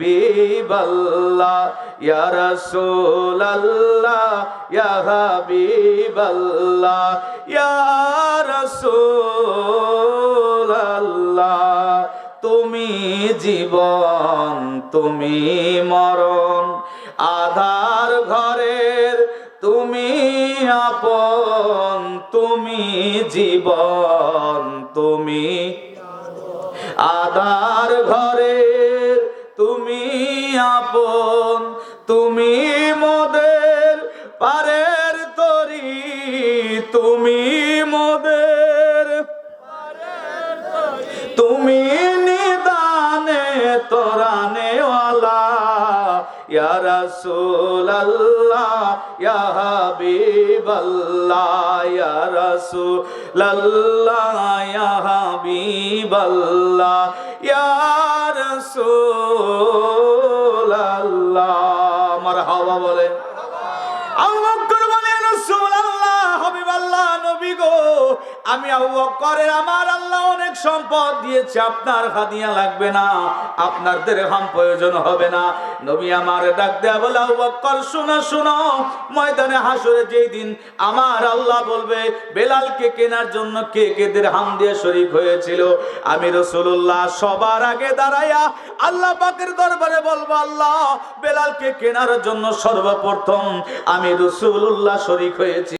হাবিবাল্লাহ, ইয়া রাসূলাল্লাহ, ইয়া হাবিবাল্লাহ, ইয়া রাসূলাল্লাহ, তুমি জীবন, তুমি মরণ, আধার ঘরের তুমি আপন, তুমি জীবন, তুমি আধার ঘরের তুমি আপন, তুমি মোদের পারের তরি, তুমি মোদের তুমি নিদানে ইয়া হাবিবাল্লাহ, ইয়া রাসূলাল্লাহ, ইয়া হাবিবাল্লাহ, ইয়া রাসূলাল্লাহ আমার বলেন আবু বকর বলে রসুল্লাহ আমি আবু বকরের আমার আল্লাহ অনেক সম্পদ দিয়েছে, আপনার হাদিয়া লাগবে না, আপনার দেরহাম প্রয়োজন হবে না। নবী আমার ডাক দেয়া বলে, আবু বকর শোনো শোনো, ময়দানে হাসরে যেই দিন আমার আল্লাহ বলবে, বেলালকে কেনার জন্য কে কে দেরহাম দিয়ে শরিক হয়েছিল? আমি রাসূলুল্লাহ সবার আগে দাঁড়াইয়া আল্লাহ পাকের দরবারে বলব, আল্লাহ, বেলালকে কেনার জন্য সর্বপ্রথম আমি রসুল্লাহ শরিক হয়েছি।